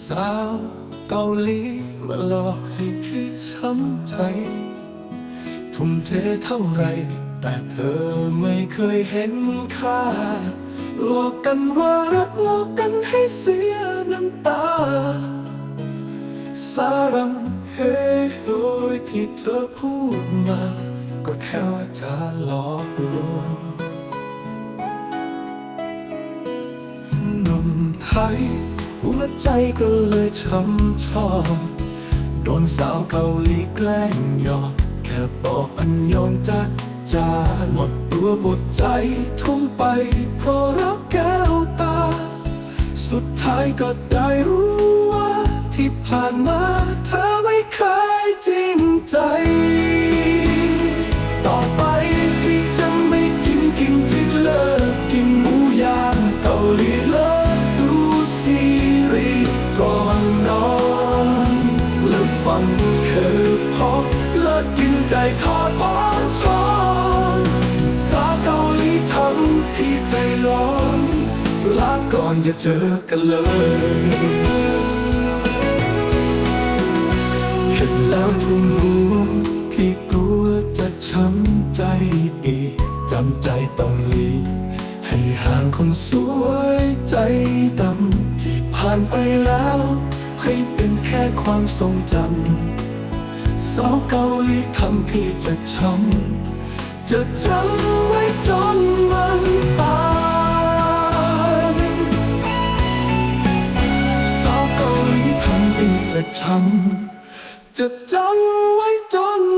สาวเกาหลีมาหลอกให้พี่ช้ำใจ ทุ่มเทเท่าไร แต่เธอไม่เคยเห็นค่าหลอกกันว่ารักหลอกกันให้เสียน้ำตา สารังเฮโดยที่เธอพูดมา ก็แค่ว่าจะหลอกลวงหนุ่มไทย หัวใจก็เลยช้ำชอบโดนสาวเกาหลีแกล้งหยอกแค่บอกอันยองจัดจาหมดตัวหมดใจทุ่มไปเพราะรักแก้วตา สุดท้ายก็ได้รู้ว่าที่ผ่านมาเธอไม่เคยจริง เลิกฟังคือพอเลิกกินไก่ทอดบอนชอนสาเกาหลีทำพี่ใจร้อนลาก่อนอย่าเจอกันเลยเห็นแล้วทุ่มหัวพี่กลัวจะช้ำใจอีกจำใจต้องลีให้ห่างคนสวยใจดำที่ผ่านไปแล้ว ค่ความทรงจำสาวเกาหลีทำพี่จะช้ำจะจำไว้จนวันตายสาวเกาหลีทำพี่จะช้ำจะจำไว้จน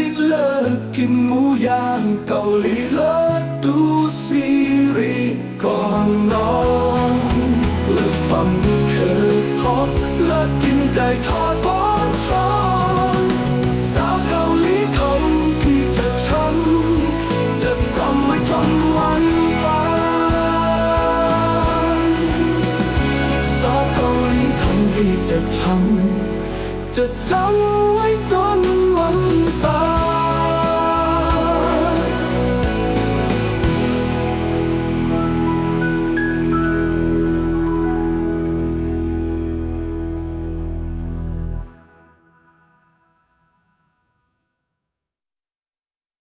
นกินเลิกกินหมูย่างเกาหลีเลิกดูซีรีส์ก่อนนอนเลิกฟังเคยพอเลิกกินไก่ทอดบอนช้อนสาวเกาหลีทำพี่จะช้ำจะจำไม่จนวันตายสาวเกาหลีทำให้เจ็บช้ำจะจำ